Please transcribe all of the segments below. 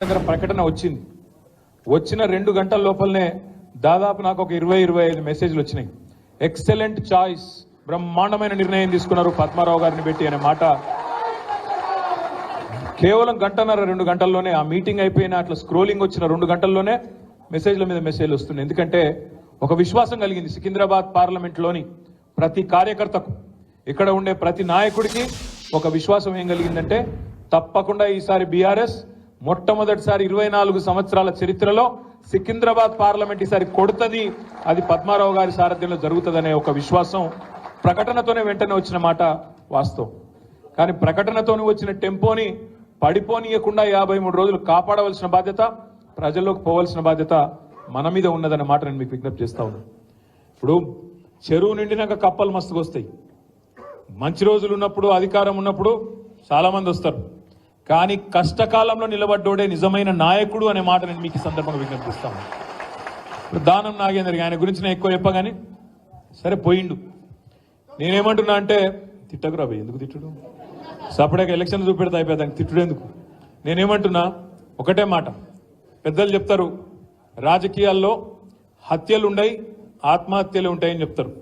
కేంద్ర ప్రకటన వచ్చింది. వచ్చిన రెండు గంటల లోపలనే దాదాపు నాకు ఒక ఇరవై ఇరవై ఐదు మెసేజ్లు వచ్చినాయి. ఎక్సలెంట్ చాయిస్ బ్రహ్మాండమైన నిర్ణయం తీసుకున్నారు పద్మారావు గారిని పెట్టి అనే మాట. కేవలం గంటన్నర రెండు గంటల్లోనే ఆ మీటింగ్ అయిపోయిన అట్లా స్క్రోలింగ్ వచ్చిన రెండు గంటల్లోనే మెసేజ్ల మీద మెసేజ్లు వస్తున్నాయి. ఎందుకంటే ఒక విశ్వాసం కలిగింది సికింద్రాబాద్ పార్లమెంట్లోని ప్రతి కార్యకర్తకు. ఇక్కడ ఉండే ప్రతి నాయకుడికి ఒక విశ్వాసం ఏం కలిగిందంటే తప్పకుండా ఈసారి బీఆర్ఎస్ మొట్టమొదటిసారి ఇరవై నాలుగు సంవత్సరాల చరిత్రలో సికింద్రాబాద్ పార్లమెంట్ ఈసారి కొడుతుంది. అది పద్మారావు గారి సారథ్యంలో జరుగుతుందనే ఒక విశ్వాసం ప్రకటనతోనే వెంటనే వచ్చిన మాట వాస్తవం. కానీ ప్రకటనతోనే వచ్చిన టెంపోని పడిపోనీయకుండా యాభై మూడు రోజులు కాపాడవలసిన బాధ్యత ప్రజల్లోకి పోవలసిన బాధ్యత మన మీద ఉన్నదన్న మాట నేను మీకు విజ్ఞప్తి చేస్తా ఉన్నాను ఇప్పుడు చెరువు నిండినాక కప్పలు మస్తుగా వస్తాయి మంచి రోజులు ఉన్నప్పుడు అధికారం ఉన్నప్పుడు చాలామంది వస్తారు. కానీ కష్టకాలంలో నిలబడ్డోడే నిజమైన నాయకుడు అనే మాట నేను మీకు సందర్భంగా విజ్ఞప్తిస్తాను. ఇప్పుడు దానం నాగేందర్ ఆయన గురించి నేను ఎక్కువ చెప్పగాని సరే పోయిండు. నేనేమంటున్నా అంటే తిట్టకురా భయ్ ఎందుకు తిట్టుడు? సపరేట్గా ఎలక్షన్ చూపెడితే అయిపోయి దానికి తిట్టుడు ఎందుకు? నేనేమంటున్నా ఒకటే మాట. పెద్దలు చెప్తారు రాజకీయాల్లో హత్యలు ఉండయి ఆత్మహత్యలు ఉంటాయని చెప్తారు.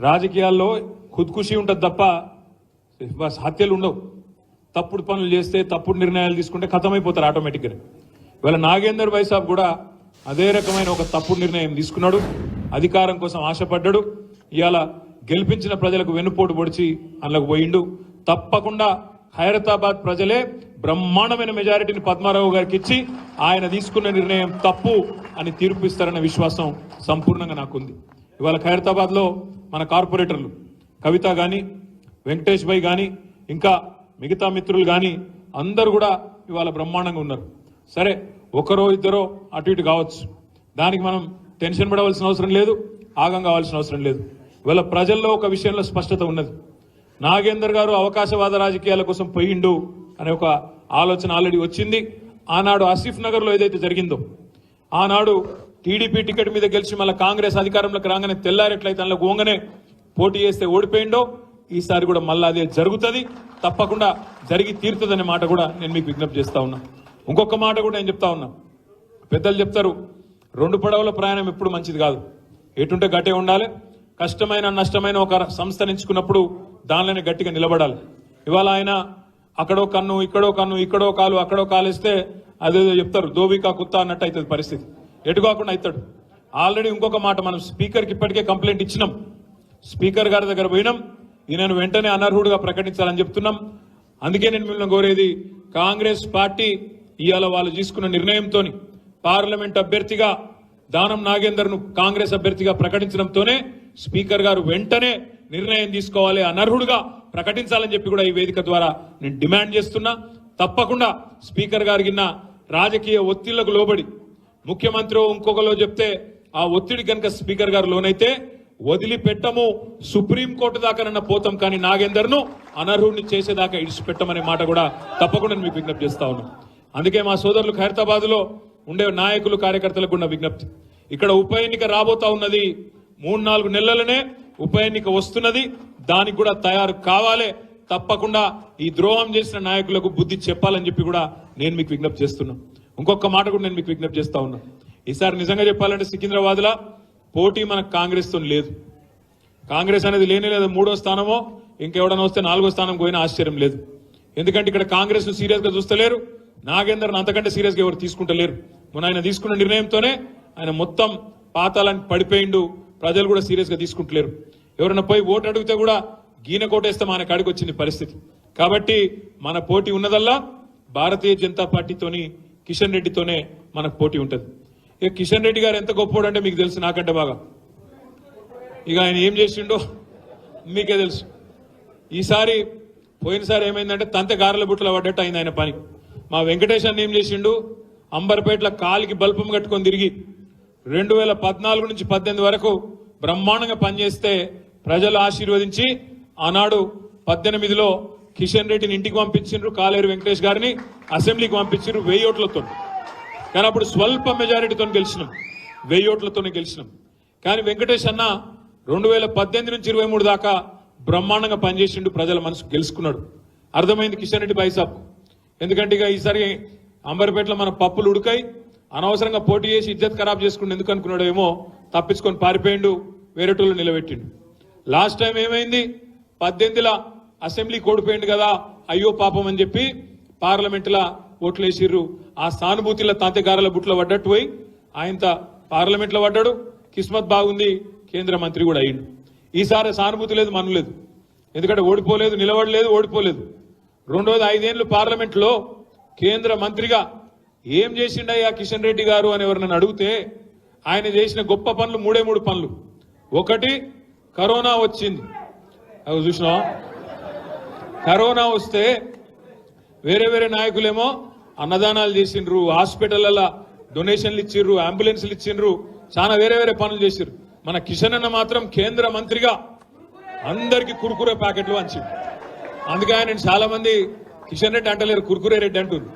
రాజకీయాల్లో ఖుద్కుషి ఉంటుంది తప్ప బస్ హత్యలు ఉండవు. తప్పుడు పనులు చేస్తే తప్పుడు నిర్ణయాలు తీసుకుంటే ఖతమైపోతారు ఆటోమేటిక్గా ఇవాళ నాగేందర్ వైసాబ్ కూడా అదే రకమైన ఒక తప్పుడు నిర్ణయం తీసుకున్నాడు. అధికారం కోసం ఆశపడ్డాడు. ఇవాళ గెలిపించిన ప్రజలకు వెన్నుపోటు పొడిచి అందులోకి పోయిండు. తప్పకుండా హైరతాబాద్ ప్రజలే బ్రహ్మాండమైన మెజారిటీని పద్మారావు గారికి ఇచ్చి ఆయన తీసుకున్న నిర్ణయం తప్పు అని తీర్పు ఇస్తారనే విశ్వాసం సంపూర్ణంగా నాకుంది. ఇవాళ ఖైరతాబాద్లో మన కార్పొరేటర్లు కవిత కానీ వెంకటేష్ భాయ్ కానీ ఇంకా మిగతా మిత్రులు కానీ అందరు కూడా ఇవాళ బ్రహ్మాండంగా ఉన్నారు. సరే ఒకరో ఇద్దరో అటు ఇటు కావచ్చు. దానికి మనం టెన్షన్ పడవలసిన అవసరం లేదు ఆగం కావాల్సిన అవసరం లేదు. ఇవాళ ప్రజల్లో ఒక విషయంలో స్పష్టత ఉన్నది. నాగేందర్ గారు అవకాశవాద రాజకీయాల కోసం పోయిండు అనే ఒక ఆలోచన ఆల్రెడీ వచ్చింది. ఆనాడు ఆసిఫ్ నగర్లో ఏదైతే జరిగిందో ఆనాడు టీడీపీ టికెట్ మీద గెలిచి మళ్ళీ కాంగ్రెస్ అధికారంలోకి రాగానే తెల్లారెట్లయితే అందులో గోంగనే పోటీ చేస్తే ఓడిపోయిండో ఈసారి కూడా మళ్ళీ అదే జరుగుతుంది. తప్పకుండా జరిగి తీరుతుందనే మాట కూడా నేను మీకు విజ్ఞప్తి చేస్తా ఉన్నా. ఇంకొక మాట కూడా నేను చెప్తా ఉన్నా. పెద్దలు చెప్తారు రెండు పడవల ప్రయాణం ఎప్పుడు మంచిది కాదు. ఎటుంటే గట్టే ఉండాలి కష్టమైన నష్టమైన ఒక సంస్థ ఎంచుకున్నప్పుడు దానిలోనే గట్టిగా నిలబడాలి. ఇవాళ ఆయన అక్కడో కన్ను ఇక్కడో కన్ను ఇక్కడో కాలు అక్కడో కాలేస్తే అదేదో చెప్తారు దోబికా కుత్తా అన్నట్టు అవుతుంది పరిస్థితి. ఎటు కాకుండా అవుతాడు. ఆల్రెడీ ఇంకొక మాట మనం స్పీకర్కి ఇప్పటికే కంప్లైంట్ ఇచ్చినాం. స్పీకర్ గారి దగ్గర పోయినాం. ఈయనను వెంటనే అనర్హుడుగా ప్రకటించాలని చెప్తున్నాం. అందుకే నేను మిమ్మల్ని కోరేది కాంగ్రెస్ పార్టీ ఇవాళ వాళ్ళు తీసుకున్న నిర్ణయంతో పార్లమెంట్ అభ్యర్థిగా దానం నాగేందర్ను కాంగ్రెస్ అభ్యర్థిగా ప్రకటించడంతోనే స్పీకర్ గారు వెంటనే నిర్ణయం తీసుకోవాలి అనర్హుడుగా ప్రకటించాలని చెప్పి కూడా ఈ వేదిక ద్వారా నేను డిమాండ్ చేస్తున్నా. తప్పకుండా స్పీకర్ గారికి రాజకీయ ఒత్తిళ్ళకు లోబడి ముఖ్యమంత్రి ఇంకొకలో చెప్తే ఆ ఒత్తిడి కనుక స్పీకర్ గారు లోనైతే వదిలిపెట్టము. సుప్రీంకోర్టు దాకానన్న పోతాం కానీ నాగేందర్ను అనర్హుడిని చేసేదాకా ఇడిచిపెట్టమనే మాట కూడా తప్పకుండా నేను మీకు విజ్ఞప్తి చేస్తా ఉన్నాను. అందుకే మా సోదరులు ఖైరతాబాద్లో ఉండే నాయకులు కార్యకర్తలకు ఉన్న విజ్ఞప్తి. ఇక్కడ ఉప ఎన్నిక రాబోతా ఉన్నది మూడు నాలుగు నెలలనే ఉప ఎన్నిక వస్తున్నది. దానికి కూడా తయారు కావాలి. తప్పకుండా ఈ ద్రోహం చేసిన నాయకులకు బుద్ధి చెప్పాలని చెప్పి కూడా నేను మీకు విజ్ఞప్తి చేస్తున్నా. ఇంకొక మాట కూడా నేను మీకు విజ్ఞప్తి చేస్తా ఉన్నా. ఈసారి నిజంగా చెప్పాలంటే సికింద్రాబాద్లో పోటీ మనకు కాంగ్రెస్తో లేదు. కాంగ్రెస్ అనేది లేనే లేదు మూడో స్థానమో ఇంకెవడన్నా వస్తే నాలుగో స్థానం పోయినా ఆశ్చర్యం లేదు. ఎందుకంటే ఇక్కడ కాంగ్రెస్ను సీరియస్గా చూస్తలేరు. నాగేందర్ అంతకంటే సీరియస్గా ఎవరు తీసుకుంటలేరు. మొన్న ఆయన తీసుకున్న నిర్ణయంతోనే ఆయన మొత్తం పాతాలని పడిపోయిండు. ప్రజలు కూడా సీరియస్గా తీసుకుంటలేరు. ఎవరైనా పోయి ఓటు అడిగితే కూడా గీన కోటేస్తే మన కాడికి వచ్చింది పరిస్థితి. కాబట్టి మన పోటీ ఉన్నదల్లా భారతీయ జనతా పార్టీతోని కిషన్ రెడ్డితోనే మనకు పోటీ ఉంటుంది. ఇక కిషన్ రెడ్డి గారు ఎంత గొప్పోడు అంటే మీకు తెలుసు నాకంటే బాగా. ఇక ఆయన ఏం చేసిండో మీకే తెలుసు. ఈసారి పోయినసారి ఏమైందంటే తంత గారెల బుట్టలో పడ్డట్టు అయింది ఆయన పని. మా వెంకటేష్ అన్న ఏం చేసిండు? అంబర్పేటలో కాలికి బల్పం కట్టుకొని తిరిగి రెండు వేల పద్నాలుగు నుంచి పద్దెనిమిది వరకు బ్రహ్మాండంగా పనిచేస్తే ప్రజలు ఆశీర్వదించి ఆనాడు పద్దెనిమిదిలో కిషన్ రెడ్డిని ఇంటికి పంపించిండ్రు. కాలేరు వెంకటేష్ గారిని అసెంబ్లీకి పంపించిండ్రు. వెయ్యి ఓట్లతో కానీ అప్పుడు స్వల్ప మెజారిటీతో గెలిచినాం. వెయ్యి ఓట్లతోనే గెలిచినాం. కానీ వెంకటేష్ అన్న రెండు వేల పద్దెనిమిది నుంచి ఇరవై మూడు దాకా బ్రహ్మాండంగా పనిచేసిండు ప్రజల మనసు గెలుచుకున్నాడు. అర్థమైంది కిషన్ రెడ్డి బైసాబ్ ఎందుకంటే ఇక ఈసారి అంబర్పేటలో మన పప్పులు ఉడకాయి అనవసరంగా పోటీ చేసి ఇజ్జత్ ఖరాబ్ చేసుకుండు ఎందుకు అనుకున్నాడేమో తప్పించుకొని పారిపోయిండు వేరేటోళ్ళు నిలబెట్టిండు. లాస్ట్ టైం ఏమైంది? పద్దెనిమిదిల అసెంబ్లీ కోడిపోయింది కదా అయ్యో పాపం అని చెప్పి పార్లమెంటులా ఓట్లు వేసిర్రు ఆ సానుభూతిల తాతగారుల బుట్లో పడ్డట్టు పోయి ఆయన పార్లమెంట్లో పడ్డాడు. కిస్మత్ బాగుంది కేంద్ర మంత్రి కూడా అయ్యిండు. ఈసారి సానుభూతి లేదు మను లేదు. ఎందుకంటే ఓడిపోలేదు నిలబడలేదు ఓడిపోలేదు. రెండోది ఐదేళ్ళు పార్లమెంట్లో కేంద్ర మంత్రిగా ఏం చేసిండయ్యా కిషన్ రెడ్డి గారు అని ఎవరినైనా అడిగితే ఆయన చేసిన గొప్ప పనులు మూడే మూడు పనులు. ఒకటి కరోనా వచ్చింది. అవి చూసినావా? కరోనా వస్తే వేరే వేరే నాయకులేమో అన్నదానాలు చేసిండ్రు హాస్పిటల్ల డొనేషన్లు ఇచ్చిండ్రు అంబులెన్స్లు ఇచ్చిండ్రు చాలా వేరే వేరే పనులు చేసిండ్రు. మన కిషన్ అన్న మాత్రం కేంద్ర మంత్రిగా అందరికి కురుకురే ప్యాకెట్లు అంచి అందుకే ఆయన చాలా మంది కిషన్ రెడ్డి అంటలేరు కురుకురే రెడ్డి అంటుంది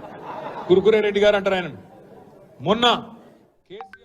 కురుకురే రెడ్డి గారు అంటారు ఆయన మొన్న కేసీఆర్